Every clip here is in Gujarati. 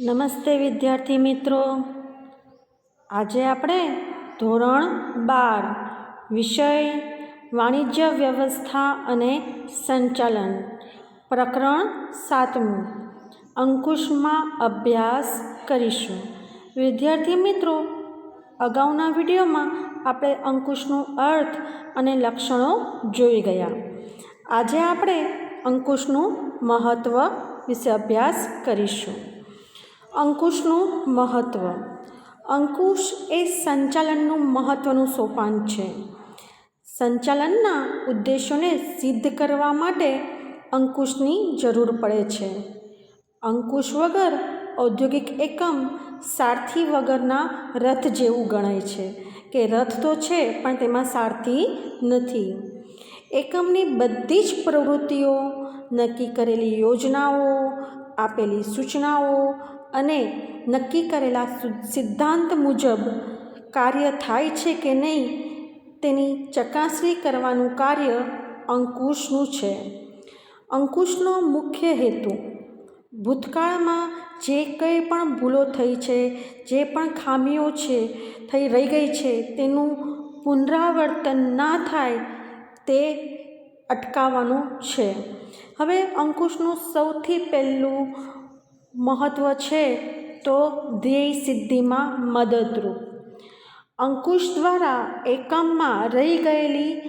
નમસ્તે વિદ્યાર્થી મિત્રો. આજે આપણે ધોરણ બાર, વિષય વાણિજ્ય વ્યવસ્થા અને સંચાલન, પ્રકરણ સાતમું. અંકુશમાં અભ્યાસ કરીશું. વિદ્યાર્થી મિત્રો, અગાઉના વિડીયોમાં આપણે અંકુશનો અર્થ અને લક્ષણો જોઈ ગયા. આજે આપણે અંકુશનું મહત્ત્વ વિશે અભ્યાસ કરીશું. અંકુશનું મહત્ત્વ અંકુશ એ સંચાલનનું મહત્ત્વનું સોપાન છે. સંચાલનના ઉદ્દેશોને સિદ્ધ કરવા માટે અંકુશની જરૂર પડે છે. અંકુશ વગર ઔદ્યોગિક એકમ સારથી વગરના રથ જેવું ગણાય છે, કે રથ તો છે, પણ તેમાં સારથી નથી. એકમની બધી જ પ્રવૃત્તિઓ, નક્કી કરેલી યોજનાઓ, આપેલી સૂચનાઓ અને નક્કી કરેલા સિદ્ધાંત મુજબ કાર્ય થાય છે કે નહીં, તેની ચકાસણી કરવાનું કાર્ય અંકુશનું છે. અંકુશનો મુખ્ય હેતુ ભૂતકાળમાં જે કંઈ પણ ભૂલો થઈ છે, જે પણ ખામીઓ છે, થઈ રહી ગઈ છે, તેનું પુનરાવર્તન ના થાય તે અટકાવવાનું છે. હવે અંકુશનું સૌથી પહેલું મહત્ત્વ છે, તો ધ્યેય સિદ્ધિમાં મદદરૂપ. અંકુશ દ્વારા એકમમાં રહી ગયેલી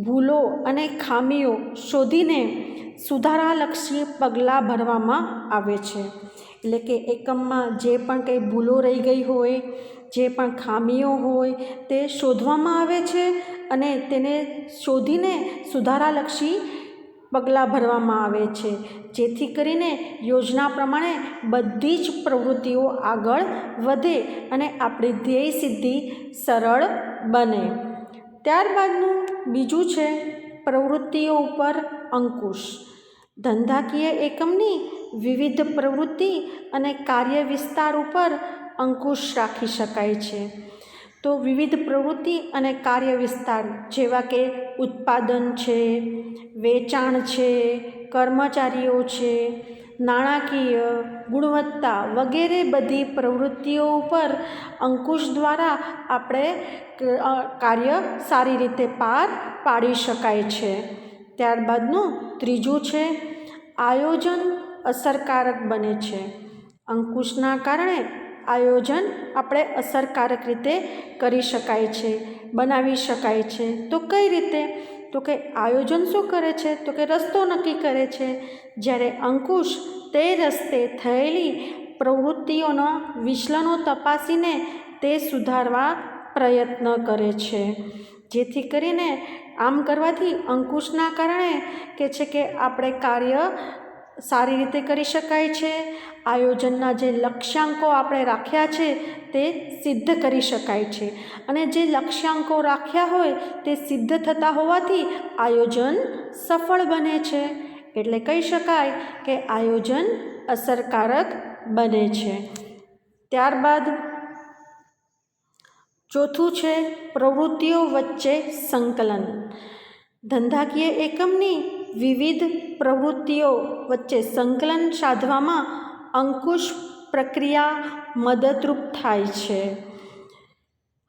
ભૂલો અને ખામીઓ શોધીને સુધારાલક્ષી પગલાં ભરવામાં આવે છે. એટલે કે એકમમાં જે પણ કંઈ ભૂલો રહી ગઈ હોય, જે પણ ખામીઓ હોય, તે શોધવામાં આવે છે અને તેને શોધીને સુધારાલક્ષી પગલાં ભરવામાં આવે છે. જેથી કરીને યોજના પ્રમાણે બધી જ પ્રવૃત્તિઓ આગળ વધે અને આપણી ધ્યેય સિદ્ધિ સરળ બને. ત્યારબાદનું બીજું છે પ્રવૃત્તિઓ ઉપર અંકુશ. ધંધાકીય એકમની વિવિધ પ્રવૃત્તિ અને કાર્ય વિસ્તાર ઉપર અંકુશ રાખી શકાય છે. તો વિવિધ પ્રવૃત્તિ અને કાર્ય વિસ્તાર જેવા કે ઉત્પાદન છે, વેચાણ છે, કર્મચારીઓ છે, નાણાકીય ગુણવત્તા વગેરે બધી પ્રવૃત્તિઓ ઉપર અંકુશ દ્વારા આપણે કાર્ય સારી રીતે પાર પાડી શકાય છે. ત્યારબાદનું ત્રીજું છે, આયોજન અસરકારક બને છે. અંકુશના કારણે આયોજન આપણે અસરકારક રીતે કરી શકાય છે, બનાવી શકાય છે. તો કઈ રીતે? તો કે આયોજન શું કરે છે? તો કે રસ્તો નક્કી કરે છે. જ્યારે અંકુશ તે રસ્તે થયેલી પ્રવૃત્તિઓનો વિચલનો તપાસીને તે સુધારવા પ્રયત્ન કરે છે. જેથી કરીને આમ કરવાથી અંકુશના કારણે કે છે કે આપણે કાર્ય સારી રીતે કરી શકાય છે. આયોજનના જે લક્ષ્યાંકો આપણે રાખ્યા છે તે સિદ્ધ કરી શકાય છે. અને જે લક્ષ્યાંકો રાખ્યા હોય તે સિદ્ધ થતા હોવાથી આયોજન સફળ બને છે. એટલે કહી શકાય કે આયોજન અસરકારક બને છે. ત્યારબાદ ચોથું છે પ્રવૃત્તિઓ વચ્ચે સંકલન. ધંધાકીય એકમની વિવિધ પ્રવૃત્તિઓ વચ્ચે સંકલન સાધવામાં અંકુશ પ્રક્રિયા મદદરૂપ થાય છે.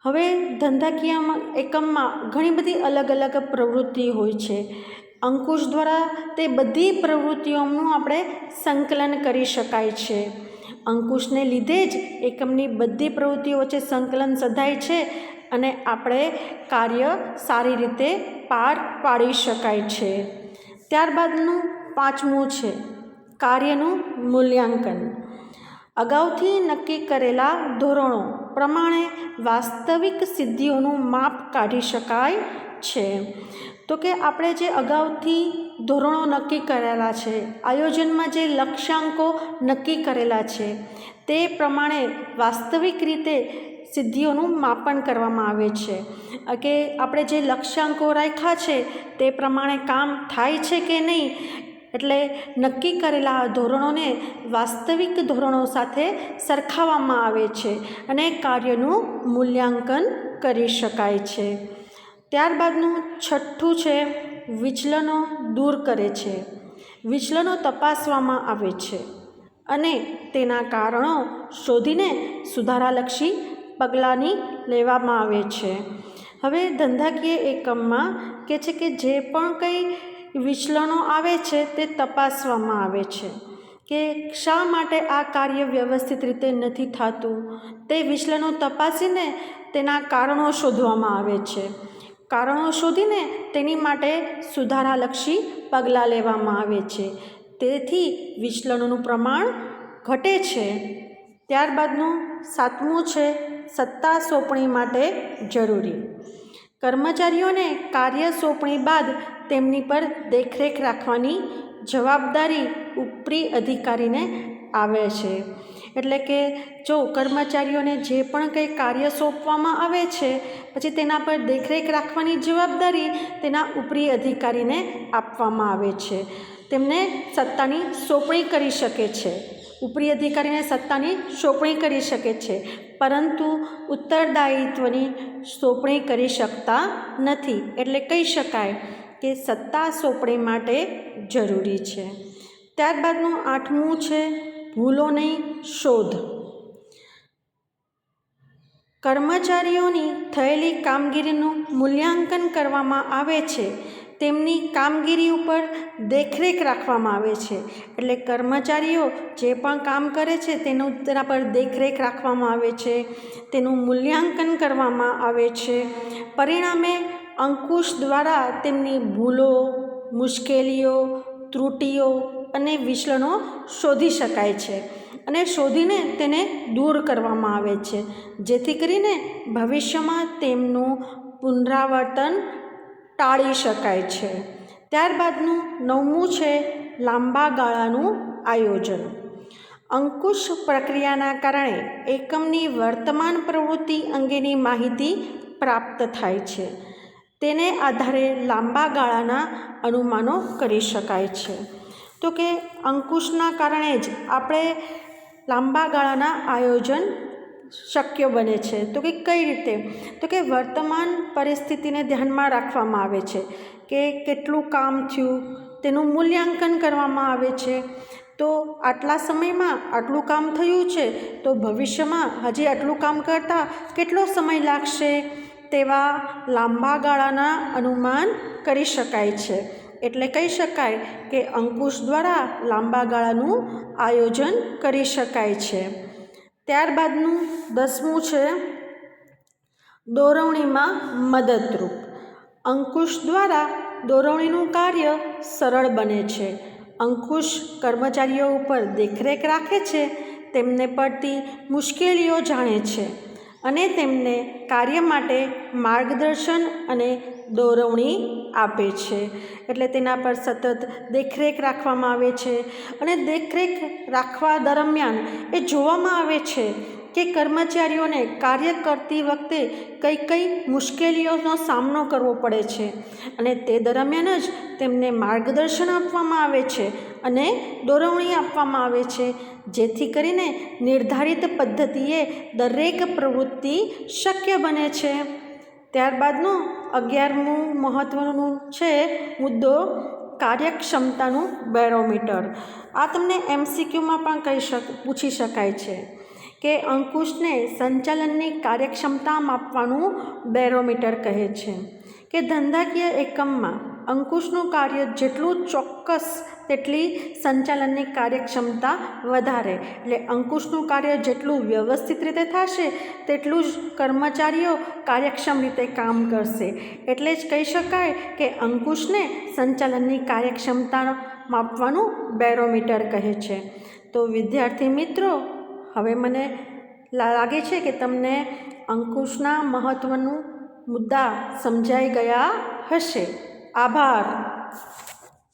હવે ધંધાકીયમાં એકમમાં ઘણી બધી અલગ અલગ પ્રવૃત્તિ હોય છે. અંકુશ દ્વારા તે બધી પ્રવૃત્તિઓનું આપણે સંકલન કરી શકાય છે. અંકુશને લીધે જ એકમની બધી પ્રવૃત્તિઓ વચ્ચે સંકલન સધાય છે અને આપણે કાર્ય સારી રીતે પાર પાડી શકાય છે. ત્યારબાદનું પાંચમું છે કાર્યનું મૂલ્યાંકન. અગાઉથી નક્કી કરેલા ધોરણો પ્રમાણે વાસ્તવિક સિદ્ધિઓનું માપ કાઢી શકાય છે. તો કે આપણે જે અગાઉથી ધોરણો નક્કી કરેલા છે, આયોજનમાં જે લક્ષ્યાંકો નક્કી કરેલા છે, તે પ્રમાણે વાસ્તવિક રીતે સિદ્ધિઓનું માપન કરવામાં આવે છે. કે આપણે જે લક્ષ્યાંકો રાખ્યા છે, તે પ્રમાણે કામ થાય છે કે નહીં? એટલે નક્કી કરેલા ધોરણોને વાસ્તવિક ધોરણો સાથે સરખાવવામાં આવે છે અને કાર્યનું મૂલ્યાંકન કરી શકાય છે. ત્યારબાદનું છઠ્ઠું છે, વિચલનો દૂર કરે છે. વિચલનો તપાસવામાં આવે છે અને તેના કારણો શોધીને સુધારાલક્ષી પગલાંની લેવામાં આવે છે. હવે ધંધાકીય એકમમાં કે છે કે જે પણ કંઈ વિચલનો આવે છે તે તપાસવામાં આવે છે કે શા માટે આ કાર્ય વ્યવસ્થિત રીતે નથી થતું? તે વિચલનો તપાસીને તેના કારણો શોધવામાં આવે છે. કારણો શોધીને તેની માટે સુધારાલક્ષી પગલાં લેવામાં આવે છે. તેથી વિચલનોનું પ્રમાણ ઘટે છે. ત્યારબાદનું સાતમું છે સત્તા સોંપણી માટે જરૂરી. કર્મચારીઓને કાર્ય સોંપણી બાદ તેમની પર દેખરેખ રાખવાની જવાબદારી ઉપરી અધિકારીને આવે છે. એટલે કે જો કર્મચારીઓને જે પણ કંઈ કાર્ય સોંપવામાં આવે છે, પછી તેના પર દેખરેખ રાખવાની જવાબદારી તેના ઉપરી અધિકારીને આપવામાં આવે છે. તેમને સત્તાની સોંપણી કરી શકે છે. ઉપરી અધિકારીને સત્તાની સોંપણી કરી શકે છે, પરંતુ ઉત્તરદાયિત્વની સોંપણી કરી શકતા નથી. એટલે કહી શકાય કે સત્તા સોંપણી માટે જરૂરી છે. ત્યારબાદનું આઠમું છે ભૂલોની શોધ. કર્મચારીઓની થયેલી કામગીરીનું મૂલ્યાંકન કરવામાં આવે છે. તેમની કામગીરી ઉપર દેખરેખ રાખવામાં આવે છે. એટલે કર્મચારીઓ જે પણ કામ કરે છે, તેનું, તેના પર દેખરેખ રાખવામાં આવે છે. તેનું મૂલ્યાંકન કરવામાં આવે છે. પરિણામે અંકુશ દ્વારા તેમની ભૂલો, મુશ્કેલીઓ, ત્રુટીઓ અને વિચલનો શોધી શકાય છે અને શોધીને તેને દૂર કરવામાં આવે છે. જેથી કરીને ભવિષ્યમાં તેમનું પુનરાવર્તન ટાળી શકાય છે. ત્યારબાદનું નવમું છે લાંબા ગાળાનું આયોજન. અંકુશ પ્રક્રિયાના કારણે એકમની વર્તમાન પ્રવૃત્તિ અંગેની માહિતી પ્રાપ્ત થાય છે. તેને આધારે લાંબા ગાળાના અનુમાનો કરી શકાય છે. તો કે અંકુશના કારણે જ આપણે લાંબા ગાળાના આયોજન શક્ય બને છે. તો કે કઈ રીતે? તો કે વર્તમાન પરિસ્થિતિને ધ્યાનમાં રાખવામાં આવે છે કે કેટલું કામ થયું, તેનું મૂલ્યાંકન કરવામાં આવે છે. તો આટલા સમયમાં આટલું કામ થયું છે, તો ભવિષ્યમાં હજી આટલું કામ કરતાં કેટલો સમય લાગશે? તેવા લાંબા ગાળાના અનુમાન કરી શકાય છે. એટલે કહી શકાય કે અંકુશ દ્વારા લાંબા ગાળાનું આયોજન કરી શકાય છે. ત્યારબાદનું દસમું છે દોરવણીમાં મદદરૂપ. અંકુશ દ્વારા દોરવણીનું કાર્ય સરળ બને છે. અંકુશ કર્મચારીઓ ઉપર દેખરેખ રાખે છે, તેમને પડતી મુશ્કેલીઓ જાણે છે અને તેમને કાર્ય માટે માર્ગદર્શન અને દોરવણી આપે છે. એટલે તેના પર સતત દેખરેખ રાખવામાં આવે છે અને દેખરેખ રાખવા દરમિયાન એ જોવામાં આવે છે કે કર્મચારીઓને કાર્ય કરતી વખતે કઈ કઈ મુશ્કેલીઓનો સામનો કરવો પડે છે અને તે દરમિયાન જ તેમને માર્ગદર્શન આપવામાં આવે છે અને દોરવણી આપવામાં આવે છે. જેથી કરીને નિર્ધારિત પદ્ધતિએ દરેક પ્રવૃત્તિ શક્ય બને છે. ત્યારબાદનું અગિયારમું મહત્ત્વનું છે મુદ્દો કાર્યક્ષમતાનું બેરોમીટર. આ તમને એમસીક્યુમાં પણ કહી શક, પૂછી શકાય છે કે અંકુશને સંચાલનની કાર્યક્ષમતા માપવાનું બેરોમીટર કહે છે કે ધંધાકીય એકમમાં અંકુશનું કાર્ય જેટલું ચોક્કસ તેટલી સંચાલનની કાર્યક્ષમતા વધારે. એટલે અંકુશનું કાર્ય જેટલું વ્યવસ્થિત રીતે થશે, તેટલું જ કર્મચારીઓ કાર્યક્ષમ રીતે કામ કરશે. એટલે જ કહી શકાય કે અંકુશને સંચાલનની કાર્યક્ષમતા માપવાનું બેરોમીટર કહે છે. તો વિદ્યાર્થી મિત્રો, હવે મને લાગે છે કે તમને અંકુશના મહત્ત્વનું મુદ્દા સમજાઈ ગયા હશે. આભાર